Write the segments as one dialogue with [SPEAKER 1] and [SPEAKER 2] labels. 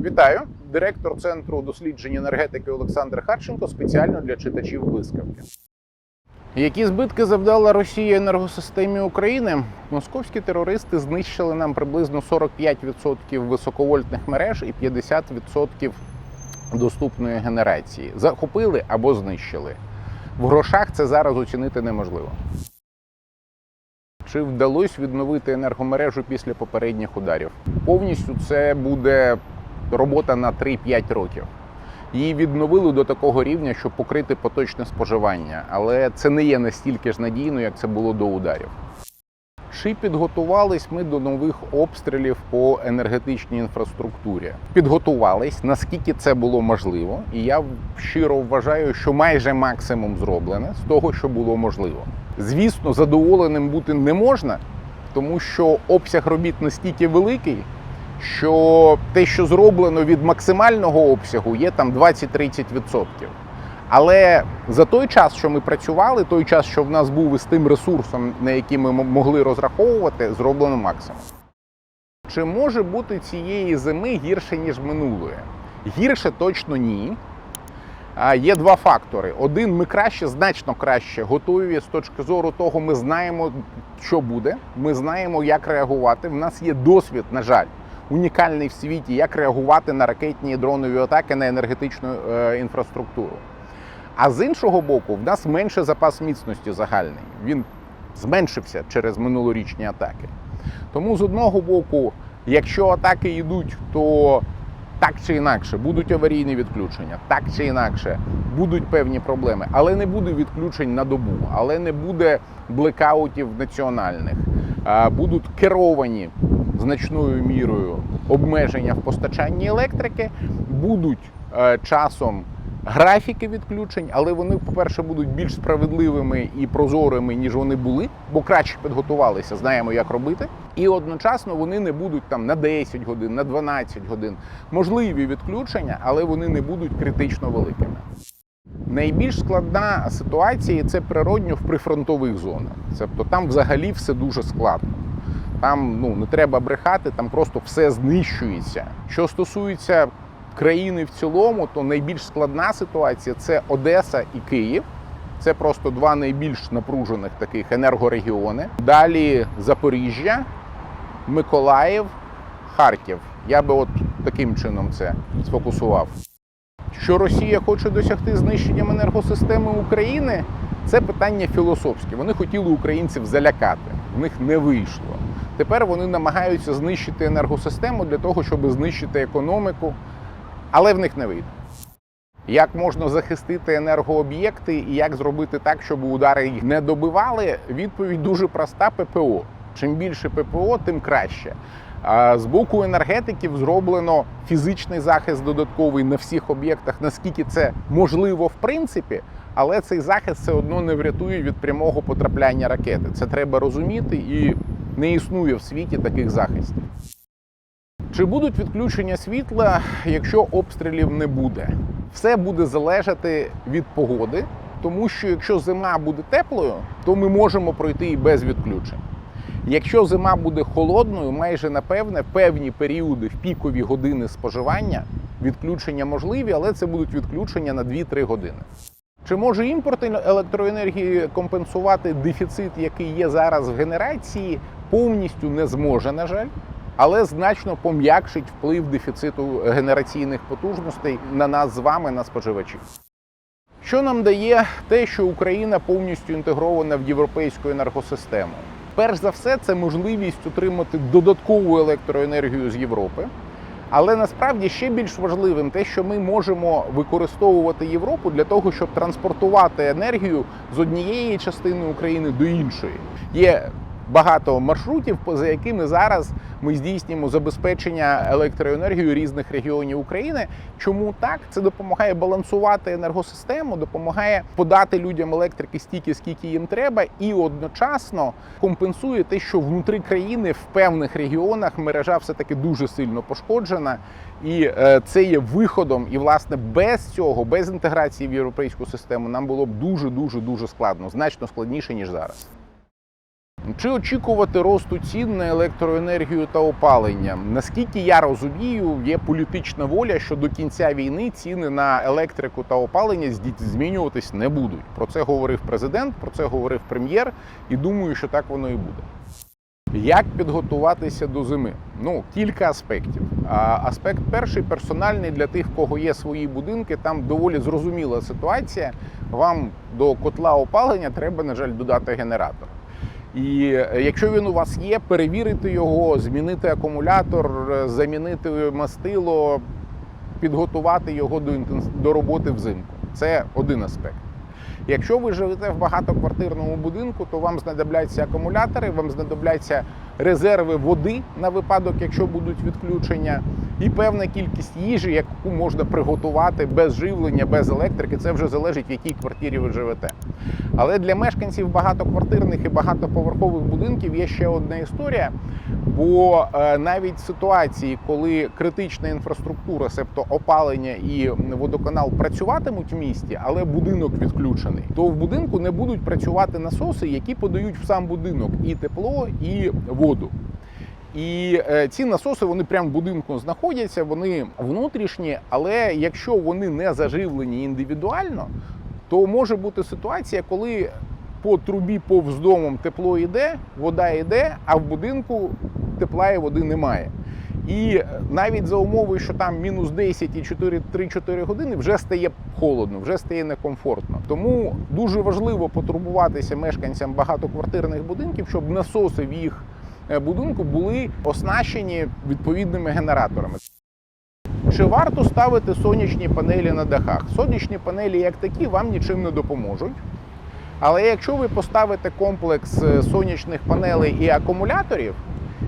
[SPEAKER 1] Вітаю, директор центру досліджень енергетики Олександр Харченко спеціально для читачів блискавки. Які збитки завдала Росія енергосистемі України? Московські терористи знищили нам приблизно 45% високовольтних мереж і 50% доступної генерації. Захопили або знищили. В грошах це зараз оцінити неможливо. Чи вдалося відновити енергомережу після попередніх ударів? Повністю це буде робота на 3-5 років. Її відновили до такого рівня, щоб покрити поточне споживання, але це не є настільки ж надійно, як це було до ударів. Чи підготувались ми до нових обстрілів по енергетичній інфраструктурі? Підготувались, наскільки це було можливо, і я щиро вважаю, що майже максимум зроблене з того, що було можливо. Звісно, задоволеним бути не можна, тому що обсяг робіт настільки великий, що те, що зроблено від максимального обсягу, є там 20-30%. Але за той час, що ми працювали, той час, що в нас був із тим ресурсом, на який ми могли розраховувати, зроблено максимум. Чи може бути цієї зими гірше, ніж минулої? Гірше точно ні. Є два фактори. Один, ми краще, значно краще готові з точки зору того, ми знаємо, що буде, ми знаємо, як реагувати. В нас є досвід, на жаль, унікальний в світі, як реагувати на ракетні і дронові атаки на енергетичну е, інфраструктуру. А з іншого боку, в нас менше запас міцності загальний. Він зменшився через минулорічні атаки. Тому з одного боку, якщо атаки йдуть, то так чи інакше будуть аварійні відключення, так чи інакше будуть певні проблеми, але не буде відключень на добу, але не буде блекаутів національних. Будуть керовані значною мірою обмеження в постачанні електрики, будуть е, часом графіки відключень, але вони, по-перше, будуть більш справедливими і прозорими, ніж вони були, бо краще підготувалися, знаємо, як робити. І одночасно вони не будуть там на 10 годин, на 12 годин. Можливі відключення, але вони не будуть критично великими. Найбільш складна ситуація це природньо в прифронтових зонах. Тобто там взагалі все дуже складно. Там ну не треба брехати, там просто все знищується. Що стосується країни в цілому, то найбільш складна ситуація це Одеса і Київ. Це просто два найбільш напружених таких енергорегіони. Далі Запоріжжя, Миколаїв, Харків. Я би от таким чином це сфокусував. Що Росія хоче досягти знищенням енергосистеми України, це питання філософське. Вони хотіли українців залякати, в них не вийшло. Тепер вони намагаються знищити енергосистему для того, щоб знищити економіку, але в них не вийде. Як можна захистити енергооб'єкти і як зробити так, щоб удари їх не добивали? Відповідь дуже проста: ППО. Чим більше ППО, тим краще. З боку енергетиків зроблено фізичний захист додатковий на всіх об'єктах, наскільки це можливо в принципі, але цей захист все одно не врятує від прямого потрапляння ракети. Це треба розуміти, і не існує в світі таких захистів. Чи будуть відключення світла, якщо обстрілів не буде? Все буде залежати від погоди, тому що якщо зима буде теплою, то ми можемо пройти і без відключень. Якщо зима буде холодною, майже напевне, певні періоди, в пікові години споживання, відключення можливі, але це будуть відключення на 2-3 години. Чи може імпорт електроенергії компенсувати дефіцит, який є зараз в генерації, повністю не зможе, на жаль, але значно пом'якшить вплив дефіциту генераційних потужностей на нас з вами, на споживачів. Що нам дає те, що Україна повністю інтегрована в європейську енергосистему? Перш за все, це можливість отримати додаткову електроенергію з Європи. Але насправді ще більш важливим те, що ми можемо використовувати Європу для того, щоб транспортувати енергію з однієї частини України до іншої. Є багато маршрутів, поза якими зараз ми здійснюємо забезпечення електроенергією різних регіонів України. Чому так? Це допомагає балансувати енергосистему, допомагає подати людям електрики стільки, скільки їм треба, і одночасно компенсує те, що внутри країни в певних регіонах мережа все таки дуже сильно пошкоджена, і е, це є виходом. І власне без цього, без інтеграції в європейську систему, нам було б дуже дуже дуже складно, значно складніше ніж зараз. Чи очікувати росту цін на електроенергію та опалення? Наскільки я розумію, є політична воля, що до кінця війни ціни на електрику та опалення змінюватись не будуть. Про це говорив президент, про це говорив прем'єр, і думаю, що так воно і буде. Як підготуватися до зими? Ну, кілька аспектів. Аспект перший персональний для тих, кого є свої будинки. Там доволі зрозуміла ситуація. Вам до котла опалення треба, на жаль, додати генератор. І е, якщо він у вас є, перевірити його, змінити акумулятор, е, замінити мастило, підготувати його до, інтенс- до роботи взимку. Це один аспект. Якщо ви живете в багатоквартирному будинку, то вам знадобляться акумулятори, вам знадобляться резерви води на випадок, якщо будуть відключення, і певна кількість їжі, яку можна приготувати без живлення, без електрики. Це вже залежить, в якій квартирі ви живете. Але для мешканців багатоквартирних і багатоповерхових будинків є ще одна історія. Бо е, навіть ситуації, коли критична інфраструктура, себто опалення і водоканал працюватимуть в місті, але будинок відключений, то в будинку не будуть працювати насоси, які подають в сам будинок і тепло, і воду. І е, ці насоси вони прямо в будинку знаходяться, вони внутрішні, але якщо вони не заживлені індивідуально, то може бути ситуація, коли по трубі повз домом тепло йде, вода йде, а в будинку тепла і води немає. І навіть за умови, що там мінус 10 і 4 3-4 години вже стає холодно, вже стає некомфортно. Тому дуже важливо потурбуватися мешканцям багатоквартирних будинків, щоб насоси в їх е, будинку були оснащені відповідними генераторами. Чи варто ставити сонячні панелі на дахах? Сонячні панелі, як такі, вам нічим не допоможуть. Але якщо ви поставите комплекс е, сонячних панелей і акумуляторів,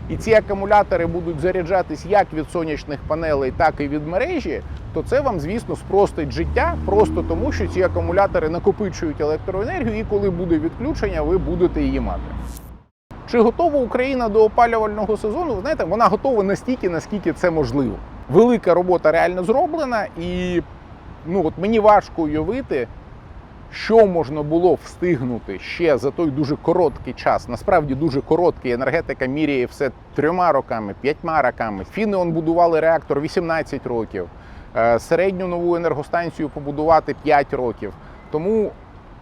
[SPEAKER 1] і ці акумулятори будуть заряджатись як від сонячних панелей, так і від мережі, то це вам, звісно, спростить життя, просто тому, що ці акумулятори накопичують електроенергію, і коли буде відключення, ви будете її мати. Чи готова Україна до опалювального сезону? Ви знаєте, вона готова настільки, наскільки це можливо. Велика робота реально зроблена, і ну от мені важко уявити, що можна було встигнути ще за той дуже короткий час. Насправді дуже короткий. Енергетика міряє все трьома роками, п'ятьма роками. Фіни он будували реактор 18 років. Е, Середню нову енергостанцію побудувати 5 років. Тому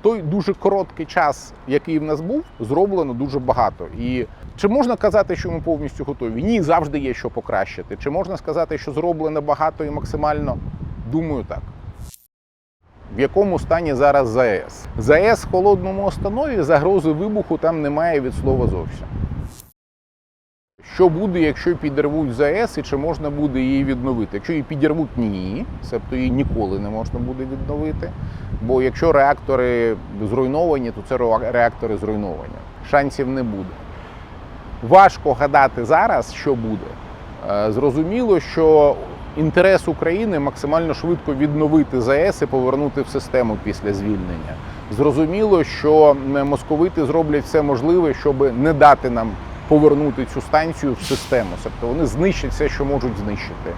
[SPEAKER 1] той дуже короткий час, який в нас був, зроблено дуже багато. І чи можна казати, що ми повністю готові? Ні, завжди є що покращити. Чи можна сказати, що зроблено багато і максимально? Думаю, так. В якому стані зараз ЗАЕС? ЗАЕС в холодному останові загрози вибуху там немає від слова зовсім. Що буде, якщо підірвуть ЗАЕС і чи можна буде її відновити? Якщо її підірвуть, ні, тобто її ніколи не можна буде відновити. Бо якщо реактори зруйновані, то це реактори зруйновані. Шансів не буде. Важко гадати зараз, що буде. Е, Зрозуміло, що інтерес України максимально швидко відновити ЗАЕС і повернути в систему після звільнення. Зрозуміло, що московити зроблять все можливе, щоб не дати нам повернути цю станцію в систему. Тобто вони знищать все, що можуть знищити.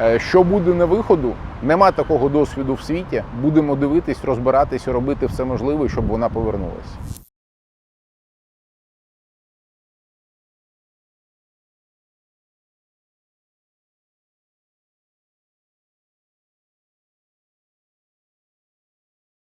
[SPEAKER 1] Е, Що буде на виходу? Нема такого досвіду в світі. Будемо дивитись, розбиратись робити все можливе, щоб вона повернулася.